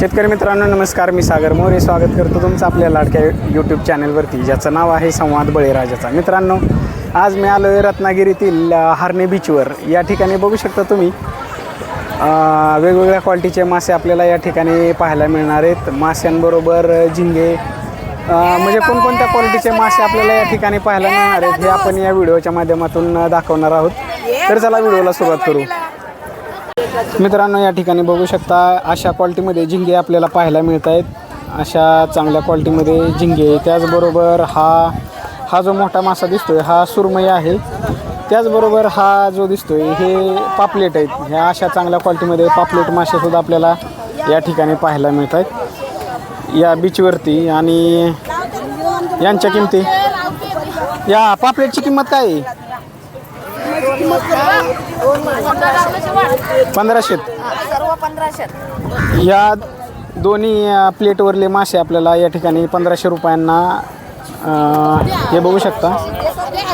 शेतकरी मित्रांनो नमस्कार. मी सागर मोरे. स्वागत करतो तुमचं आपल्या लाडक्या यूट्यूब चॅनलवरती ज्याचं नाव आहे संवाद बळीराजाचा. मित्रांनो आज मी आलो आहे रत्नागिरीतील हार्ने बीचवर. या ठिकाणी बघू शकता तुम्ही वेगवेगळ्या क्वालिटीचे मासे आपल्याला या ठिकाणी पाहायला मिळणार आहेत. माश्यांबरोबर झिंगे म्हणजे कोणकोणत्या क्वालिटीचे मासे आपल्याला या ठिकाणी पाहायला मिळणार आहेत हे आपण या व्हिडिओच्या माध्यमातून दाखवणार आहोत. तर चला व्हिडिओला सुरुवात करू. मित्रांनो या ठिकाणी बघू शकता अशा क्वालिटीमध्ये झिंगे आपल्याला पाहायला मिळत आहेत अशा चांगल्या क्वालिटीमध्ये झिंगे त्याचबरोबर हा हा जो मोठा मासा दिसतोय हा सुरमई आहे. त्याचबरोबर हा जो दिसतोय हे पापलेट आहेत. ह्या अशा चांगल्या क्वालिटीमध्ये पापलेट मासेसुद्धा आपल्याला या ठिकाणी पाहायला मिळत आहेत या बीचवरती आणि यांच्या किमती? या पापलेटची किंमत काय आहे? पंधराशे सर्व पंधराशे या दोन्ही प्लेटवरले मासे आपल्याला या ठिकाणी पंधराशे रुपयांना हे बघू शकता.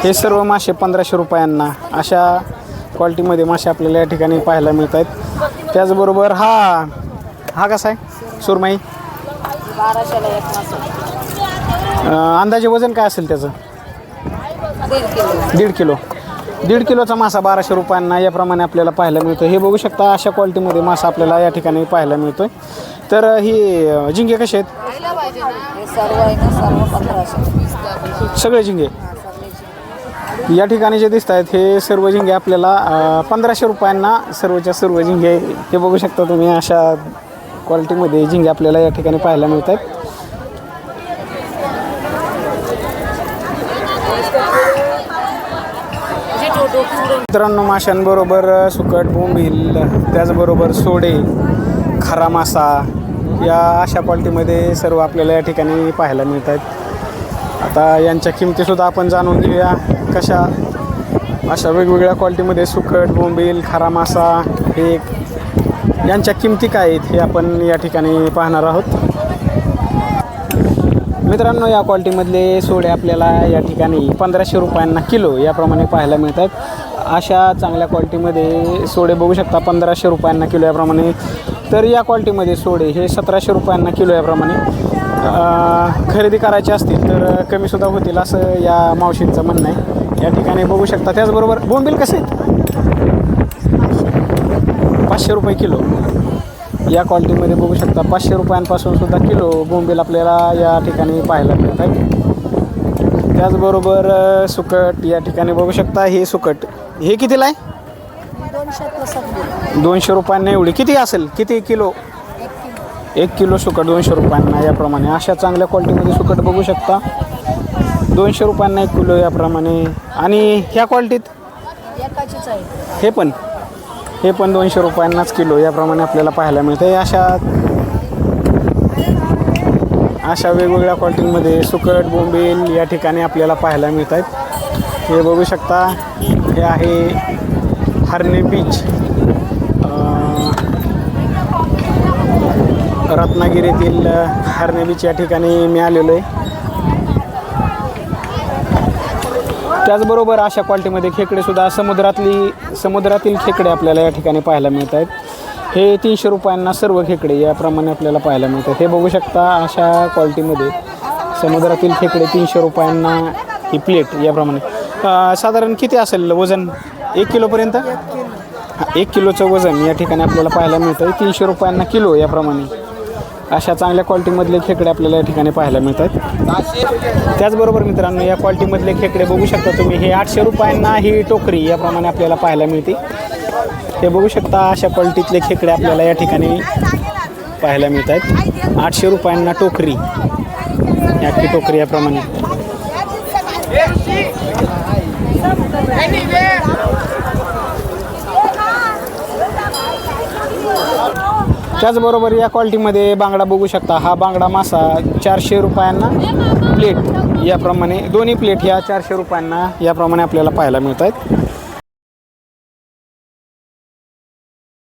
हे सर्व मासे पंधराशे रुपयांना अशा क्वालिटीमध्ये मासे आपल्याला या ठिकाणी पाहायला मिळत आहेत त्याचबरोबर हा हा कसा आहे? सुरमई. अंदाजे वजन काय असेल त्याचं? दीड किलो. दीड किलो दीड किलोचा मासा बाराशे रुपयांना याप्रमाणे आपल्याला पाहायला मिळतो हे बघू शकता अशा क्वालिटीमध्ये मासा आपल्याला या ठिकाणी पाहायला मिळतोय. तर ही झिंगे कसे आहेत? आहे सगळे झिंगे? या ठिकाणी जे दिसत आहेत हे सर्व झिंगे आपल्याला पंधराशे रुपयांना सर्वच्या सर्व झिंगे हे बघू शकता तुम्ही अशा क्वालिटीमध्ये झिंगे आपल्याला या ठिकाणी पाहायला मिळत आहेत मित्रांनो माशांबरोबर सुकट बोंबील त्याचबरोबर सोडे खरा मासा या अशा क्वालिटीमध्ये सर्व आपल्याला या ठिकाणी पाहायला मिळत आहेत आता यांच्या किमतीसुद्धा आपण जाणून घेऊया. कशा? अशा वेगवेगळ्या क्वालिटीमध्ये सुकट बोंबील खरा मासा हे यांच्या किमती काय आहेत हे आपण या ठिकाणी पाहणार आहोत. मित्रांनो या क्वालिटीमधले सोडे आपल्याला या ठिकाणी पंधराशे रुपयांना किलो याप्रमाणे पाहायला मिळतात. अशा चांगल्या क्वालिटीमध्ये सोडे बघू शकता पंधराशे रुपयांना किलो याप्रमाणे. तर या क्वालिटीमध्ये सोडे हे सतराशे रुपयांना किलो याप्रमाणे. खरेदी करायचे असतील तर कमीसुद्धा होतील असं या मावशींचं म्हणणं आहे. या ठिकाणी बघू शकता. त्याचबरोबर बोंबील कसे आहेत? पाचशे रुपये किलो. या क्वालिटीमध्ये बघू शकता पाचशे रुपयांपासून सुद्धा किलो बोंबील आपल्याला या ठिकाणी पाहायला मिळतात त्याचबरोबर अ, सुकट या ठिकाणी बघू शकता हे सुकट. हे कितीला आहे? दोनशे रुपयांना एवढी. किती असेल? किती किलो? एक किलो सुकट दोनशे रुपयांना याप्रमाणे. अशा चांगल्या क्वालिटीमध्ये सुकट बघू शकता. दोनशे रुपयांना एक किलो याप्रमाणे. आणि ह्या क्वालिटीत आहे. हे पण? हे पण दोनशे रुपयांनाच किलो याप्रमाणे आपल्याला पाहायला मिळतं अशा अशा वेगवेगळ्या क्वालिटीमध्ये सुकट बोंबील या ठिकाणी आपल्याला पाहायला मिळत आहेत हे बघू शकता हे आहे हरणे बीच रत्नागिरीतील अं, हरणे बीच या ठिकाणी मी आलेलो आहे. त्याचबरोबर अशा क्वालिटीमध्ये खेकडेसुद्धा समुद्रातली समुद्रातील खेकडे आपल्याला या ठिकाणी पाहायला मिळत आहेत हे तीनशे रुपयांना सर्व खेकडे याप्रमाणे आपल्याला पाहायला मिळतात. हे बघू शकता अशा क्वालिटीमध्ये समुद्रातील खेकडे तीनशे रुपयांना ही प्लेट याप्रमाणे. साधारण किती असेल वजन? एक किलोपर्यंत? एक किलोचं वजन या ठिकाणी आपल्याला पाहायला मिळतं तीनशे रुपयांना किलो याप्रमाणे. अशा चांगल्या क्वालिटीमधले खेकडे आपल्याला या ठिकाणी पाहायला मिळतात. त्याचबरोबर मित्रांनो या क्वालिटीमधले खेकडे बघू शकता तुम्ही. हे आठशे रुपयांना ही टोकरी याप्रमाणे आपल्याला पाहायला मिळते. हे बघू शकता अशा क्वालिटीतले खेकडे आपल्याला या ठिकाणी पाहायला मिळत आहेत आठशे रुपयांना टोकरी. याची टोकरी याप्रमाणे. त्याचबरोबर या क्वालिटीमध्ये बांगडा बघू शकता. हा बांगडा मासा चारशे रुपयांना प्लेट याप्रमाणे दोन्ही प्लेट ह्या चारशे रुपयांना याप्रमाणे आपल्याला पाहायला मिळत आहेत